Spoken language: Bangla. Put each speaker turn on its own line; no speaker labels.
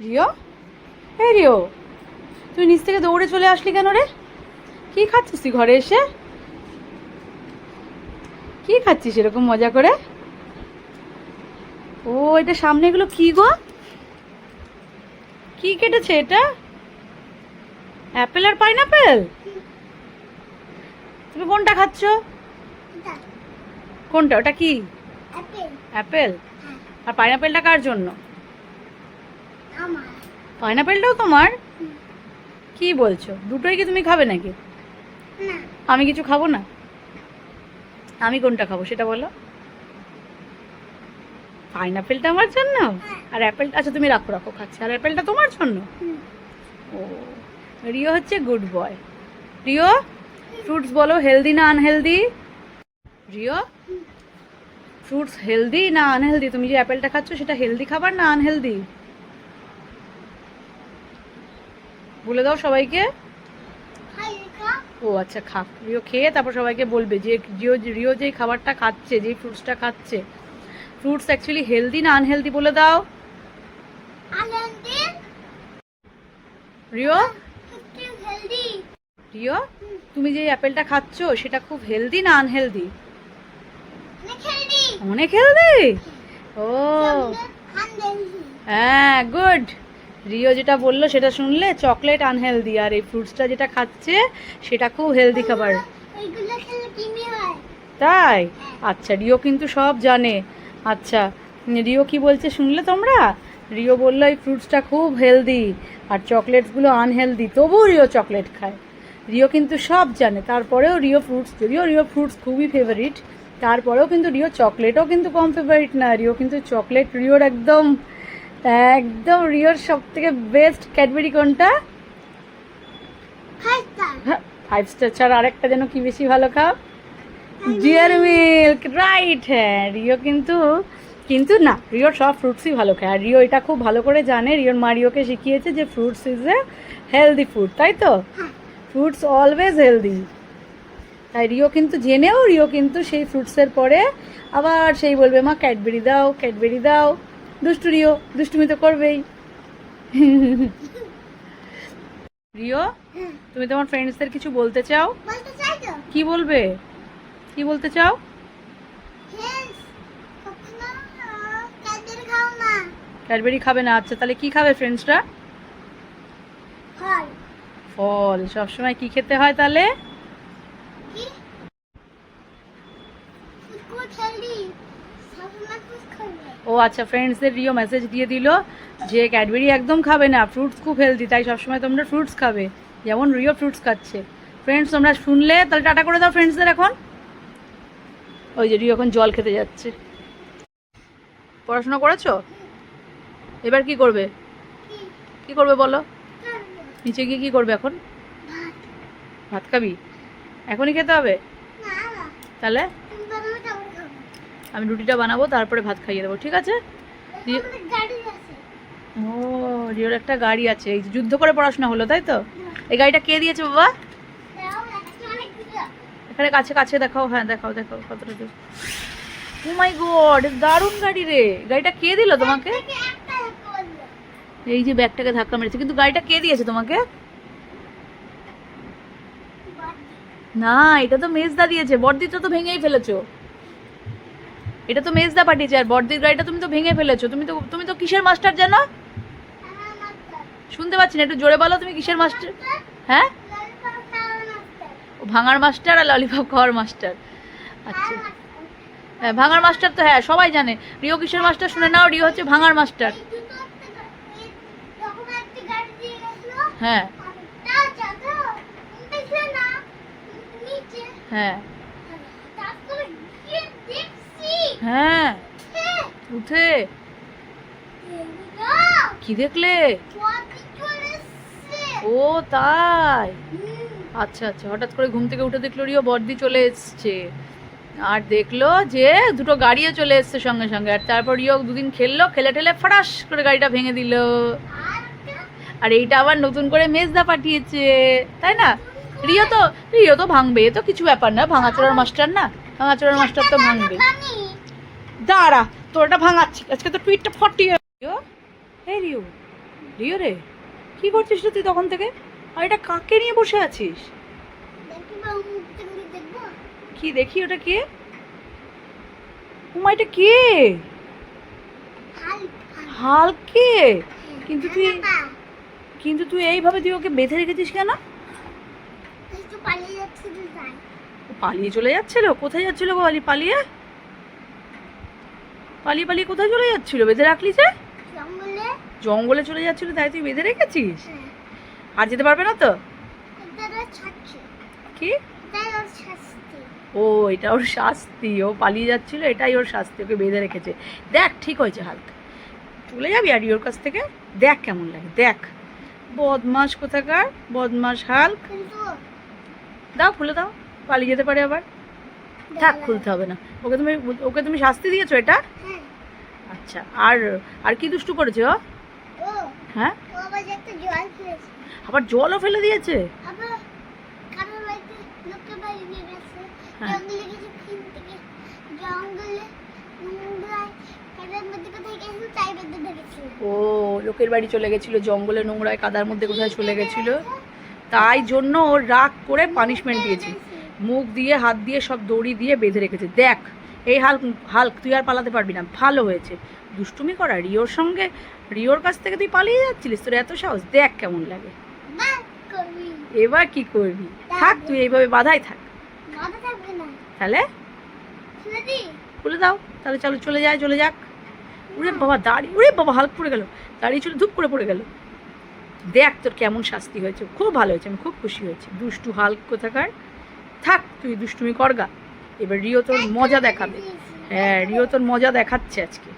রিও এই রিও তুই নিচ থেকে দৌড়ে চলে আসলি কেন রে? কি খাচ্ছিস তুই ঘরে এসে? কি খাচ্ছিস এরকম মজা করে? ও এটা সামনে এগুলো কি গো? কি কেটেছে এটা? অ্যাপেল আর পাইনাপেল? তুমি কোনটা খাচ্ছ? কোনটা ওটা কি? অ্যাপেল। আর পাইনাপেলটা কার জন্য? পাইনাপেলটাও তোমার? কি বলছো? দুটোই কি তুমি খাবে নাকি? আমি কিছু খাব না? আমি কোনটা খাব সেটা বলো। পাইনাপেলটা আমার জন্য? আর অ্যাপেলটা আচ্ছা তুমি রাখো রাখো খাচ্ছি। আর অ্যাপেলটা তোমার জন্য? ও রিও হচ্ছে গুড বয়। রিও ফ্রুটস বলো হেলদি না আনহেলদি? রিও ফ্রুটস হেলদি না আনহেলদি? তুমি যে অ্যাপেলটা খাচ্ছ সেটা হেলদি খাবার না আনহেলদি? বলে দাও সবাইকে। ও আচ্ছা খাক। রিও খেয়ে তারপর সবাইকে বলবে যে রিও রিও যেই খাবারটা খাচ্ছে যেই ফ্রুটসটা খাচ্ছে ফ্রুটস অ্যাকচুয়ালি হেলদি না আনহেলদি বলে দাও। রিও? রিও? তুমি যে অ্যাপেলটা খাচ্ছ সেটা খুব হেলদি না আনহেলদি অনেক হেলদি ও। হ্যাঁ গুড রিও যেটা বলল সেটা শুনলে চকলেট আনহেলদি আর এই ফ্রুটসটা যেটা খাচ্ছে সেটা খুব হেলদি খাবার। তাই? আচ্ছা রিও কিন্তু সব জানে। আচ্ছা রিও কি বলছে শুনলে তোমরা? রিও বলল এই ফ্রুটসটা খুব হেলদি আর চকলেটসগুলো আনহেলদি তবুও রিও চকলেট খায়। রিও কিন্তু সব জানে তারপরেও রিও ফ্রুটস যদিও রিও ফ্রুটস খুবই ফেভারিট তারপরেও কিন্তু রিও চকলেটও কিন্তু কম ফেভারিট না রিও কিন্তু চকলেট রিওর একদম একদম রিওর সব থেকে বেস্ট ক্যাডবেরি কোনটা? ফাইভ স্টার ছাড়া আরেকটা যেন কি বেশি ভালো খাও? ডিয়ার মিল্ক রাইট হ্যাঁ রিও কিন্তু কিন্তু না রিওর সব ফ্রুটসই ভালো খায় আর রিও এটা খুব ভালো করে জানে রিওর মা রিওকে শিখিয়েছে যে fruits is a healthy food তাই তো? ফ্রুটস অলওয়েজ হেলদি তাই রিও কিন্তু জেনেও রিও কিন্তু সেই ফ্রুটসের পরে আবার সেই বলবে মা ক্যাডবেরি দাও ক্যাডবেরি দাও। দুষ্টু রিও দুষ্টুমি তো করবেই। রিও তুমি তোমার ফ্রেন্ডসদের কিছু বলতে চাও? কি বলবে? কি বলতে চাও? ক্যাডবেরি খাবে না আচ্ছা তাহলে কি খাবে ফ্রেন্ডসরা ফল। সবসময় কি খেতে হয় তাহলে? ও আচ্ছা ফ্রেন্ডসদের রিও মেসেজ দিয়ে দিল যে ক্যাডবেরি একদম খাবে না ফ্রুটস খুব হেলদি তাই সবসময় তোমরা ফ্রুটস খাবে। যেমন রিও ফ্রুটস খাচ্ছে। ফ্রেন্ডস তোমরা শুনলে? তাহলে টাটা করে দাও ফ্রেন্ডসদের এখন। ওই যে রিও এখন জল খেতে যাচ্ছে। পড়াশোনা করেছ? এবার কি করবে? কি করবে বলো? নিচে গিয়ে কি করবে এখন? ভাত। খাবি? এখনই খেতে হবে? তাহলে? আমি রুটিটা বানাবো তারপরে ভাত খাইয়ে দেবো ঠিক আছে? ও রিওর একটা গাড়ি আছে। এই যে যুদ্ধ করে পড়াশোনা হলো তাই তো? এই গাড়িটা কে দিয়েছে বাবা? এখানে কাছে কাছে দেখাও হ্যাঁ দেখাও দেখাও কতটা দূর। ও মাই গড দারুণ গাড়ি রে। গাড়িটা কে দিল তোমাকে? এই যে ব্যাগটাকে ধাক্কা মেরেছে কিন্তু গাড়িটা কে দিয়েছে তোমাকে? না এটা তো মেজদা দিয়েছে। বর্দিটা তো ভেঙেই ফেলেছো। এটা তো মেজদা পাঠিয়েছে আর বর্দির গাড়িটা তুমি তো ভেঙে ফেলেছো। তুমি তো তুমি তো কিসের মাস্টার জানো শুনতে পাচ্ছি না, একটু জোরে বলো তুমি কিসের মাস্টার হ্যাঁ? ভাঙার মাস্টার আর ললিপপ খাওয়ার মাস্টার আচ্ছা। হ্যাঁ ভাঙার মাস্টার তো হ্যাঁ সবাই জানে। রিও কিসের মাস্টার শুনে নাও, রিও হচ্ছে ভাঙার মাস্টার হ্যাঁ। হ্যাঁ। হ্যাঁ। উঠে। কি দেখলে? ও, তাই। আচ্ছা আচ্ছা হঠাৎ করে ঘুম থেকে উঠে দেখল রিও বর্দি চলে এসছে। আর দেখল যে দুটো গাড়িও চলে এসছে সঙ্গে সঙ্গে। আর তারপর রিও দুদিন খেললো, খেলে টেলে ফটাস করে গাড়িটা ভেঙে দিল। আর এইটা আবার নতুন করে মেজদা পাঠিয়েছে। তাই না? রিও তো রিও তো ভাঙবে তো কিছু ব্যাপার না, ভাঙাচোরার মাস্টার না। ভাঙাচোরার মাস্টার তো ভাঙবে। দাঁড়া তোর এটা ভাঙাচ্ছি। আজকে তো টুইটটা ফটিয়ে রিও? এই রিও। রিও রে কি করছিস রে তুই তখন থেকে? আর এটা কাকে নিয়ে বসে আছিস? কি দেখি ওটা কে? উমা এটা কে?
হাল
হালকে। কিন্তু তুই কিন্তু তুই এইভাবে তুই ওকে বেঁধে রেখেছিস কেন?
পালিয়ে যাচ্ছে
পালিয়ে চলে যাচ্ছিল? কোথায় যাচ্ছিল গো পালিয়ে পালিয়ে? পালিয়ে পালিয়ে কোথায় চলে যাচ্ছিল? বেঁধে রাখলি যে?
জঙ্গলে।
চলে যাচ্ছিল তাই তুই বেঁধে রেখেছিস?
হ্যাঁ।
আর যেতে পারবে না তো? কি? ও এটা ওর শাস্তি। ও পালিয়ে যাচ্ছিল এটাই ওর শাস্তি ওকে বেঁধে রেখেছে। দেখ ঠিক হয়েছে হালকা চলে যাবি আর ওর কাছ থেকে? দেখ কেমন লাগে দেখ। বদমাস কোথাকার? বদমাস হাল্ক দাও খুলে দাও। পালিয়ে যেতে পারে আবার? থাক খুলতে হবে না। ওকে তুমি ওকে তুমি শাস্তি দিয়েছ এটা?
হ্যাঁ।
আচ্ছা আর আর কি দুষ্টু করেছে ও? হ্যাঁ?
আবার একটা জল খেয়েছে।
আবার জলও ফেলে দিয়েছে? হ্যাঁ। ও লোকের বাড়ি চলে গেছিল জঙ্গলে নোংরায় কাদার মধ্যে কোথায় চলে গেছিল। তাই জন্য ওর রাগ করে পানিশমেন্ট দিয়েছে। মুখ দিয়ে হাত দিয়ে সব দড়ি দিয়ে বেঁধে রেখেছে। দেখ এই হাল্ক হাল্ক তুই আর পালাতে পারবি না। ভালো হয়েছে। দুষ্টুমি করা রিওর সঙ্গে রিওর কাছ থেকে তুই পালিয়ে যাচ্ছিলিস? তোর এত সাহস? দেখ কেমন লাগে। এবার কি করবি? থাক তুই এইভাবে বাধাই থাক। তাহলে? খুলে দাও। তাহলে চলো চলে যায় চলে যাক। উরে বাবা দাড়ি উরে বাবা হাল্ক পড়ে গেল। দাড়ি চলে ধূপ করে পড়ে গেল। দেখ তোর কেমন শাস্তি হয়েছে। খুব ভালো হয়েছে আমি খুব খুশি হয়েছি। দুষ্টু হাল্ক কোথাকার? থাক, তুই দুষ্টুমি করগা। এবার রিও তোর মজা দেখাবে। হ্যাঁ রিও তোর মজা দেখাচ্ছে আজকে।